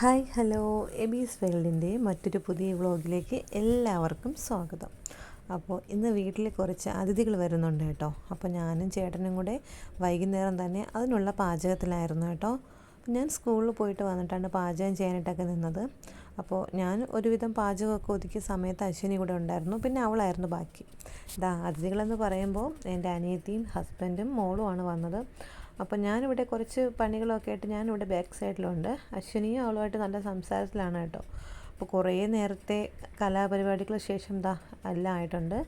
Hi hello. എബീസ് വേൾഡിന്റെ മറ്റൊരു പുതിയ വ്ളോഗിലേക്ക് എല്ലാവർക്കും സ്വാഗതം. അപ്പോൾ ഇന്ന് വീട്ടിൽ കുറച്ച് അതിഥികൾ വരുന്നുണ്ട് കേട്ടോ. അപ്പോൾ ഞാനും ചേട്ടനും കൂടെ വൈകുന്നേരം തന്നെ അതിനുള്ള പാചകത്തിലായിരുന്നു കേട്ടോ. ഞാൻ സ്കൂളിൽ പോയിട്ട് വന്നിട്ടാണ് പാചകം ചെയ്യാനായിട്ടൊക്കെ നിന്നത്. അപ്പോൾ ഞാൻ ഒരുവിധം പാചകമൊക്കെ ഒതുക്കിയ സമയത്ത് അശ്വിനി കൂടെ ഉണ്ടായിരുന്നു. പിന്നെ അവളായിരുന്നു ബാക്കി. ഇതാ അതിഥികളെന്ന് പറയുമ്പോൾ എന്റെ അനിയത്തിയും ഹസ്ബൻഡും മോളുമാണ് വന്നത്. അപ്പോൾ ഞാനിവിടെ കുറച്ച് പണികളൊക്കെ ആയിട്ട് ഞാനിവിടെ ബാക്ക് സൈഡിലുണ്ട്. അശ്വിനിയും അവളുമായിട്ട് നല്ല സംസാരത്തിലാണ് കേട്ടോ. അപ്പോൾ കുറേ നേരത്തെ കലാപരിപാടികൾക്ക് ശേഷം ദാ എല്ലാം ആയിട്ടുണ്ട്.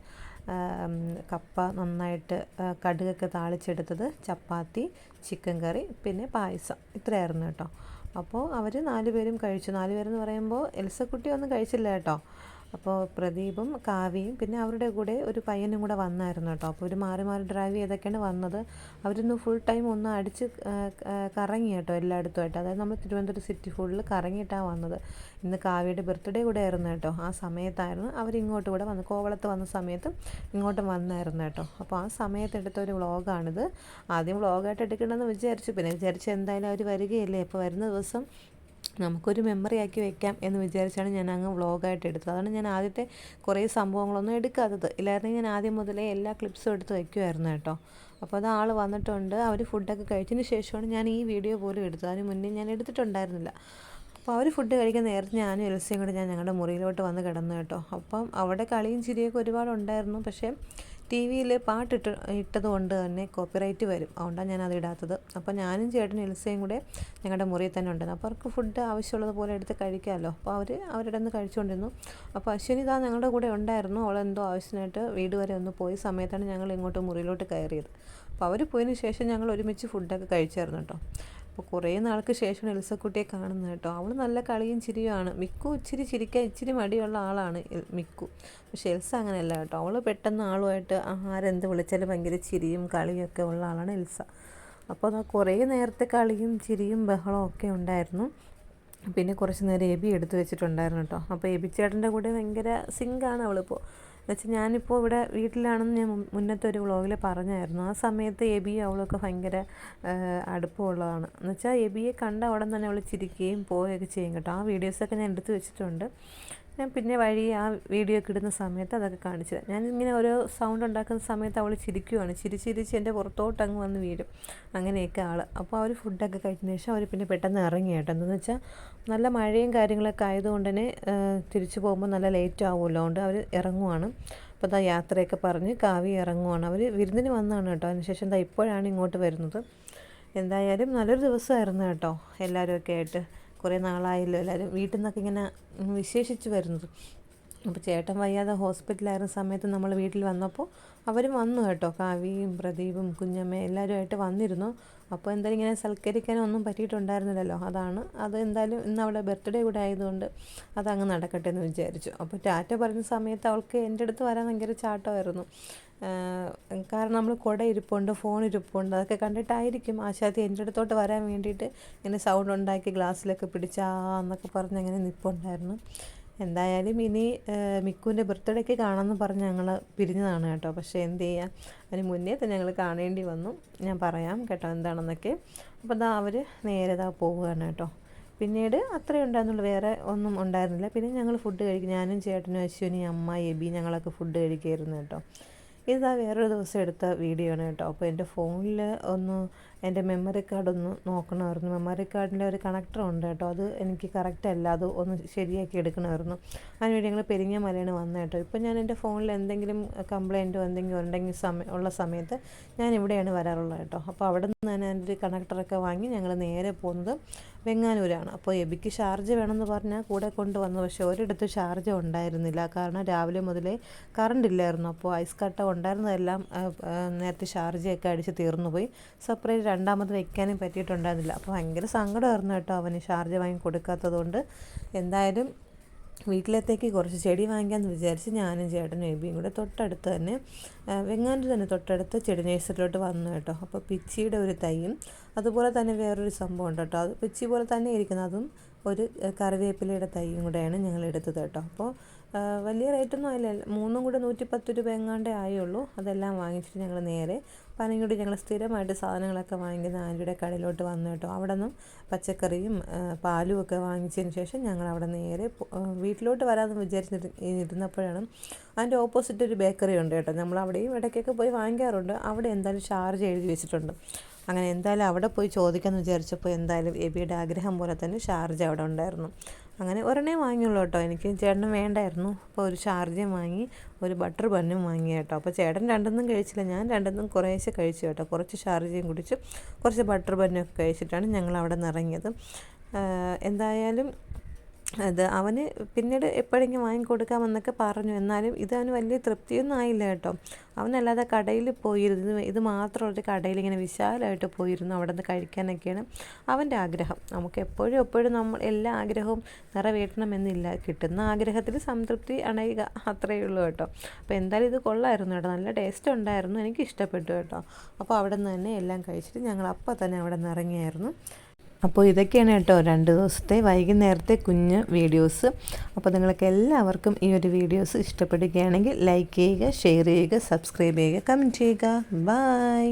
കപ്പ നന്നായിട്ട് കടുകൊക്കെ താളിച്ചെടുത്തത് ചപ്പാത്തി ചിക്കൻ കറി പിന്നെ പായസം. ഇത്രയായിരുന്നു കേട്ടോ. അപ്പോൾ അവർ നാല് പേരും കഴിച്ചു. നാല് പേരെന്ന് പറയുമ്പോൾ എൽസക്കുട്ടി ഒന്നും കഴിച്ചില്ല കേട്ടോ. അപ്പോൾ പ്രദീപും കാവ്യയും പിന്നെ അവരുടെ കൂടെ ഒരു പയ്യനും കൂടെ വന്നായിരുന്നു കേട്ടോ. അപ്പോൾ ഒരു മാറി മാറി ഡ്രൈവ് ചെയ്തൊക്കെയാണ് വന്നത്. അവരിന്ന് ഫുൾ ടൈം ഒന്ന് അടിച്ച് കറങ്ങി കേട്ടോ എല്ലായിടത്തുമായിട്ട്. അതായത് നമ്മൾ തിരുവനന്തപുരം സിറ്റി ഫുള്ളിൽ കറങ്ങിയിട്ടാണ് വന്നത്. ഇന്ന് കാവ്യയുടെ ബർത്ത്ഡേ കൂടെ ആയിരുന്നു കേട്ടോ. ആ സമയത്തായിരുന്നു അവരിങ്ങോട്ട് കൂടെ വന്ന് കോവളത്ത് വന്ന സമയത്ത് ഇങ്ങോട്ട് വന്നായിരുന്നു കേട്ടോ. അപ്പോൾ ആ സമയത്ത് എടുത്ത ഒരു വ്ളോഗാണിത്. ആദ്യം വ്ളോഗായിട്ട് എടുക്കണമെന്ന് വിചാരിച്ചു. പിന്നെ വിചാരിച്ചു എന്തായാലും അവർ വരികയല്ലേ. അപ്പോൾ വരുന്ന ദിവസം നമുക്കൊരു മെമ്മറി ആക്കി വെക്കാം എന്ന് വിചാരിച്ചാണ് ഞാൻ അങ്ങ് വ്ളോഗായിട്ട് എടുത്തത്. അതാണ് ഞാൻ ആദ്യത്തെ കുറേ സംഭവങ്ങളൊന്നും എടുക്കാത്തത്. ഇല്ലായിരുന്നെങ്കിൽ ഞാൻ ആദ്യം മുതലേ എല്ലാ ക്ലിപ്സും എടുത്ത് വയ്ക്കുമായിരുന്നു കേട്ടോ. അപ്പോൾ അത് ആൾ വന്നിട്ടുണ്ട്. അവർ ഫുഡൊക്കെ കഴിച്ചതിന് ശേഷമാണ് ഞാൻ ഈ വീഡിയോ പോലും എടുത്തത്. അതിന് മുന്നേ ഞാൻ എടുത്തിട്ടുണ്ടായിരുന്നില്ല. അപ്പോൾ അവർ ഫുഡ് കഴിക്കാൻ നേരത്തെ ഞാനും എൽസിയും കൂടെ ഞാൻ ഞങ്ങളുടെ മുറിയിലോട്ട് വന്ന് കിടന്നു കേട്ടോ. അപ്പം അവിടെ കളിയും ചിരിയൊക്കെ ഒരുപാട് ഉണ്ടായിരുന്നു പക്ഷേ ടി വിയിൽ പാട്ടിട്ട് ഇട്ടത് കൊണ്ട് തന്നെ കോപ്പിറൈറ്റ് വരും. അതുകൊണ്ടാണ് ഞാൻ അത് ഇടാത്തത്. അപ്പോൾ ഞാനും ചേട്ടനും എൽസയും കൂടെ ഞങ്ങളുടെ മുറിയിൽ തന്നെ ഉണ്ടായിരുന്നു അപ്പോൾ അവർക്ക് ഫുഡ് ആവശ്യമുള്ളത് പോലെ എടുത്ത് കഴിക്കാമല്ലോ. അപ്പോൾ അവർ അവരുടെ നിന്ന് കഴിച്ചുകൊണ്ടിരുന്നു. അപ്പോൾ അശ്വിനി ഇതാ ഞങ്ങളുടെ കൂടെ ഉണ്ടായിരുന്നു. അവളെന്തോ ആവശ്യത്തിനായിട്ട് വീട് വരെ ഒന്ന് പോയ സമയത്താണ് ഞങ്ങൾ ഇങ്ങോട്ട് മുറിയിലോട്ട് കയറിയത്. അപ്പോൾ അവർ പോയതിന് ശേഷം ഞങ്ങൾ ഒരുമിച്ച് ഫുഡൊക്കെ കഴിച്ചായിരുന്നു കേട്ടോ. അപ്പോൾ കുറേ നാൾക്ക് ശേഷം എൽസക്കുട്ടിയെ കാണുന്നത് കേട്ടോ. അവൾ നല്ല കളിയും ചിരിയുമാണ്. മിക്കു ഇച്ചിരി ചിരിക്കാൻ ഇച്ചിരി മടിയുള്ള ആളാണ് മിക്കു. പക്ഷേ എൽസ അങ്ങനെയല്ല കേട്ടോ. അവൾ പെട്ടെന്ന് ആളുമായിട്ട് ആരെന്ത് വിളിച്ചാലും ഭയങ്കര ചിരിയും കളിയും ഒക്കെ ഉള്ള ആളാണ് എൽസ. അപ്പോൾ അതാ കുറേ നേരത്തെ കളിയും ചിരിയും ബഹളവും ഒക്കെ ഉണ്ടായിരുന്നു. പിന്നെ കുറച്ച് നേരം എബി എടുത്തു വെച്ചിട്ടുണ്ടായിരുന്നു കേട്ടോ. അപ്പോൾ എബി ചേട്ടന്റെ കൂടെ ഭയങ്കര സിങ്കാണ് അവളിപ്പോൾ എന്നുവെച്ചാൽ ഞാനിപ്പോൾ ഇവിടെ വീട്ടിലാണെന്ന് ഞാൻ മുന്നത്തെ ഒരു വ്ളോഗിൽ പറഞ്ഞായിരുന്നു. ആ സമയത്ത് എബി അവളൊക്കെ ഭയങ്കര അടുപ്പമുള്ളതാണ്. എന്നുവെച്ചാൽ എബിയെ കണ്ട ഉടൻ തന്നെ അവൾ ചിരിക്കുകയും പോവുകയൊക്കെ ചെയ്യും കേട്ടോ. ആ വീഡിയോസൊക്കെ ഞാൻ എടുത്തു വെച്ചിട്ടുണ്ട്. ഞാൻ പിന്നെ വഴി ആ വീഡിയോ ഒക്കെ ഇടുന്ന സമയത്ത് അതൊക്കെ കാണിച്ചു തരാം. ഞാൻ ഇങ്ങനെ ഓരോ സൗണ്ട് ഉണ്ടാക്കുന്ന സമയത്ത് അവൾ ചിരിക്കുവാണ്. ചിരിച്ചിരിച്ച് എന്റെ പുറത്തോട്ട് അങ്ങ് വന്ന് വീഴും. അങ്ങനെയൊക്കെ ആൾ അപ്പോൾ അവർ ഫുഡൊക്കെ കഴിച്ചതിന് ശേഷം അവർ പിന്നെ പെട്ടെന്ന് ഇറങ്ങി കേട്ടോ. എന്താണെന്ന് വെച്ചാൽ നല്ല മഴയും കാര്യങ്ങളൊക്കെ ആയതുകൊണ്ട് തന്നെ തിരിച്ചു പോകുമ്പോൾ നല്ല ലേറ്റ് ആവുമല്ലോ. അതുകൊണ്ട് അവർ ഇറങ്ങുവാണ്. അപ്പോൾ ദാ യാത്രയൊക്കെ പറഞ്ഞ് കാവി ഇറങ്ങുവാണ്. അവർ വിരുന്നിന് വന്നതാണ് കേട്ടോ. അതിനുശേഷം ദാ ഇപ്പോഴാണ് ഇങ്ങോട്ട് വരുന്നത്. എന്തായാലും നല്ലൊരു ദിവസമായിരുന്നു കേട്ടോ. എല്ലാവരും ഒക്കെ ആയിട്ട്. കുറേ നാളായല്ലോ എല്ലാവരും വീട്ടിൽ നിന്നൊക്കെ ഇങ്ങനെ വിശേഷിച്ച് വരുന്നത്. അപ്പോൾ ചേട്ടൻ വയ്യാതെ ഹോസ്പിറ്റലായിരുന്ന സമയത്ത് നമ്മൾ വീട്ടിൽ വന്നപ്പോൾ അവരും വന്നു കേട്ടോ. കാവ്യയും പ്രദീപും കുഞ്ഞമ്മയും എല്ലാവരുമായിട്ട് വന്നിരുന്നു. അപ്പോൾ എന്തായാലും ഇങ്ങനെ സൽക്കരിക്കാനോ ഒന്നും പറ്റിയിട്ടുണ്ടായിരുന്നില്ലല്ലോ. അതാണ് അത് എന്തായാലും ഇന്ന് അവിടെ ബർത്ത്ഡേ കൂടെ ആയതുകൊണ്ട് അതങ്ങ് നടക്കട്ടെ എന്ന് വിചാരിച്ചു. അപ്പോൾ ടാറ്റ പറഞ്ഞ സമയത്ത് അവൾക്ക് എന്റെ അടുത്ത് വരാൻ ഭയങ്കര ചാട്ടമായിരുന്നു. കാരണം നമ്മൾ കുട ഇരിപ്പുണ്ട് ഫോൺ ഇരിപ്പുണ്ട് അതൊക്കെ കണ്ടിട്ടായിരിക്കും ആശാത്തി എന്റെ അടുത്തോട്ട് വരാൻ വേണ്ടിയിട്ട് ഇങ്ങനെ സൗണ്ട് ഉണ്ടാക്കി ഗ്ലാസ്സിലൊക്കെ പിടിച്ചാ എന്നൊക്കെ പറഞ്ഞ് അങ്ങനെ നിൽപ്പുണ്ടായിരുന്നു എന്തായാലും ഇനി മിക്കുവിന്റെ ബർത്ത്ഡേക്ക് കാണാമെന്ന് പറഞ്ഞ് ഞങ്ങൾ പിരിഞ്ഞതാണ് കേട്ടോ. പക്ഷേ എന്ത് ചെയ്യാം? അതിന് മുന്നേ തന്നെ ഞങ്ങൾ കാണേണ്ടി വന്നു. ഞാൻ പറയാം കേട്ടോ എന്താണെന്നൊക്കെ. അപ്പോൾ ദാ അവർ നേരെ ദാ പോവുകയാണ് കേട്ടോ. പിന്നീട് അത്രയും ഉണ്ടായിരുന്നുള്ളൂ. വേറെ ഒന്നും ഉണ്ടായിരുന്നില്ല. പിന്നെ ഞങ്ങൾ ഫുഡ് കഴിക്കും. ഞാനും ചേട്ടനും അശ്വിനി അമ്മ എബി ഞങ്ങളൊക്കെ ഫുഡ് കഴിക്കുമായിരുന്നു കേട്ടോ. ഇതാ വേറൊരു ദിവസം എടുത്ത വീഡിയോ ആണ് കേട്ടോ. അപ്പോൾ എന്റെ ഫോണിൽ ഒന്ന് എന്റെ മെമ്മറി കാർഡ് ഒന്ന് നോക്കണമായിരുന്നു. മെമ്മറി കാർഡിന്റെ ഒരു കണക്ടർ ഉണ്ട് കേട്ടോ. അത് എനിക്ക് കറക്റ്റ് അല്ല. അത് ഒന്ന് ശരിയാക്കി എടുക്കണമായിരുന്നു. അതിനുവേണ്ടി ഞങ്ങൾ പെരിങ്ങമലയാണ് വന്നത് കേട്ടോ. ഇപ്പോൾ ഞാൻ എന്റെ ഫോണിൽ എന്തെങ്കിലും കംപ്ലയിന്റോ എന്തെങ്കിലും ഉണ്ടെങ്കിൽ സമയം ഉള്ള സമയത്ത് ഞാൻ ഇവിടെയാണ് വരാറുള്ളത് കേട്ടോ. അപ്പോൾ അവിടെ നിന്ന് തന്നെ എന്റെ ഒരു കണക്ടറൊക്കെ വാങ്ങി ഞങ്ങൾ നേരെ പോകുന്നത് വെങ്ങാനൂരാണ്. അപ്പോൾ എബിക്ക് ഷാർജ് വേണമെന്ന് പറഞ്ഞാൽ കൂടെ കൊണ്ടുവന്നു. പക്ഷേ ഒരിടത്ത് ഷാർജ് ഉണ്ടായിരുന്നില്ല. കാരണം രാവിലെ മുതലേ കറണ്ട് ഇല്ലായിരുന്നു. അപ്പോൾ ഐസ് കട്ട ഉണ്ടായിരുന്നതെല്ലാം നേരത്തെ ഷാർജയൊക്കെ അടിച്ച് തീർന്നു പോയി സെപ്പറേറ്റ് രണ്ടാമത് വെക്കാനും പറ്റിയിട്ടുണ്ടായിരുന്നില്ല. അപ്പോൾ ഭയങ്കര സങ്കടമായിരുന്നു കേട്ടോ അവന് ഷാർജ വാങ്ങി കൊടുക്കാത്തതുകൊണ്ട്. എന്തായാലും വീട്ടിലത്തേക്ക് കുറച്ച് ചെടി വാങ്ങിക്കാമെന്ന് വിചാരിച്ച് ഞാനും ചേട്ടനും എബിയും കൂടെ തൊട്ടടുത്ത് തന്നെ വെങ്ങാന്റെ തന്നെ തൊട്ടടുത്ത് ചെടി നേഴ്സറിലോട്ട് വന്നു കേട്ടോ. അപ്പോൾ പിച്ചിയുടെ ഒരു തൈയും അതുപോലെ തന്നെ വേറൊരു സംഭവം ഉണ്ട് കേട്ടോ. അത് പിച്ചി പോലെ തന്നെ ഇരിക്കുന്നത്. അതും ഒരു കറിവേപ്പിലയുടെ തൈയും കൂടെയാണ് ഞങ്ങൾ എടുത്തത് കേട്ടോ. അപ്പോൾ വലിയ റേറ്റൊന്നും ആയില്ല. മൂന്നും കൂടെ നൂറ്റി പത്ത് രൂപ എങ്ങാണ്ടേ ആയുള്ളൂ. അതെല്ലാം വാങ്ങിച്ചിട്ട് ഞങ്ങൾ നേരെ പനങ്കുടി ഞങ്ങൾ സ്ഥിരമായിട്ട് സാധനങ്ങളൊക്കെ വാങ്ങിക്കുന്ന ആന്റിയുടെ കടയിലോട്ട് വന്നു കേട്ടോ. അവിടെ നിന്നും പച്ചക്കറിയും പാലും ഒക്കെ വാങ്ങിച്ചതിന് ശേഷം ഞങ്ങൾ അവിടെ നേരെ വീട്ടിലോട്ട് വരാമെന്ന് വിചാരിച്ചിരുന്നപ്പോഴാണ് അതിന്റെ ഓപ്പോസിറ്റ് ഒരു ബേക്കറി ഉണ്ട് കേട്ടോ. നമ്മൾ അവിടെയും ഇടയ്ക്കൊക്കെ പോയി വാങ്ങിക്കാറുണ്ട്. അവിടെ എന്തായാലും ചാർജ് എഴുതി വെച്ചിട്ടുണ്ട്. അങ്ങനെ എന്തായാലും അവിടെ പോയി ചോദിക്കാമെന്ന് വിചാരിച്ചപ്പോൾ എന്തായാലും എബിയുടെ ആഗ്രഹം പോലെ തന്നെ ചാർജ് അവിടെ ഉണ്ടായിരുന്നു. അങ്ങനെ ഒരെണ്ണേ വാങ്ങിയുള്ളൂ കേട്ടോ. എനിക്ക് ചേട്ടന് വേണ്ടായിരുന്നു. അപ്പോൾ ഒരു ഷാർജയും വാങ്ങി ഒരു ബട്ടർ ബണ്ണും വാങ്ങി കേട്ടോ. അപ്പോൾ ചേട്ടൻ രണ്ടൊന്നും കഴിച്ചില്ല. ഞാൻ രണ്ടൊന്നും കുറേശ്ശെ കഴിച്ചു കേട്ടോ. കുറച്ച് ഷാർജയും കുടിച്ചു കുറച്ച് ബട്ടർ ബണ്ണൊക്കെ കഴിച്ചിട്ടാണ് ഞങ്ങൾ അവിടെ നിന്ന് ഇറങ്ങിയത് എന്തായാലും അത് അവന് പിന്നീട് എപ്പോഴെങ്കിലും വാങ്ങിക്കൊടുക്കാമെന്നൊക്കെ പറഞ്ഞു. എന്നാലും ഇത് അവന് വലിയ തൃപ്തിയൊന്നും ആയില്ല കേട്ടോ. അവനല്ലാതെ കടയിൽ പോയിരുന്നു ഇത് മാത്രമുള്ളൊരു കടയിൽ ഇങ്ങനെ വിശാലമായിട്ട് പോയിരുന്നു അവിടെ നിന്ന് കഴിക്കാനൊക്കെയാണ് അവന്റെ ആഗ്രഹം. നമുക്ക് എപ്പോഴും എപ്പോഴും നമ്മൾ എല്ലാ ആഗ്രഹവും നിറവേറ്റണമെന്നില്ല. കിട്ടുന്ന ആഗ്രഹത്തിൽ സംതൃപ്തി അണയുക അത്രയേ ഉള്ളൂ കേട്ടോ. അപ്പോൾ എന്തായാലും ഇത് കൊള്ളായിരുന്നു കേട്ടോ. നല്ല ടേസ്റ്റ് ഉണ്ടായിരുന്നു. എനിക്ക് ഇഷ്ടപ്പെട്ടു കേട്ടോ. അപ്പോൾ അവിടെ നിന്ന് തന്നെ എല്ലാം കഴിച്ചിട്ട് ഞങ്ങൾ അപ്പോൾ തന്നെ അവിടെ നിന്ന് ഇറങ്ങിയായിരുന്നു. അപ്പോൾ ഇതൊക്കെയാണ് കേട്ടോ രണ്ട് ദിവസത്തെ വൈകുന്നേരത്തെ കുഞ്ഞ് വീഡിയോസ്. അപ്പോൾ നിങ്ങൾക്ക് എല്ലാവർക്കും ഈ ഒരു വീഡിയോസ് ഇഷ്ടപ്പെടുകയാണെങ്കിൽ ലൈക്ക് ചെയ്യുക ഷെയർ ചെയ്യുക സബ്സ്ക്രൈബ് ചെയ്യുക കമന്റ് ചെയ്യുക. ബൈ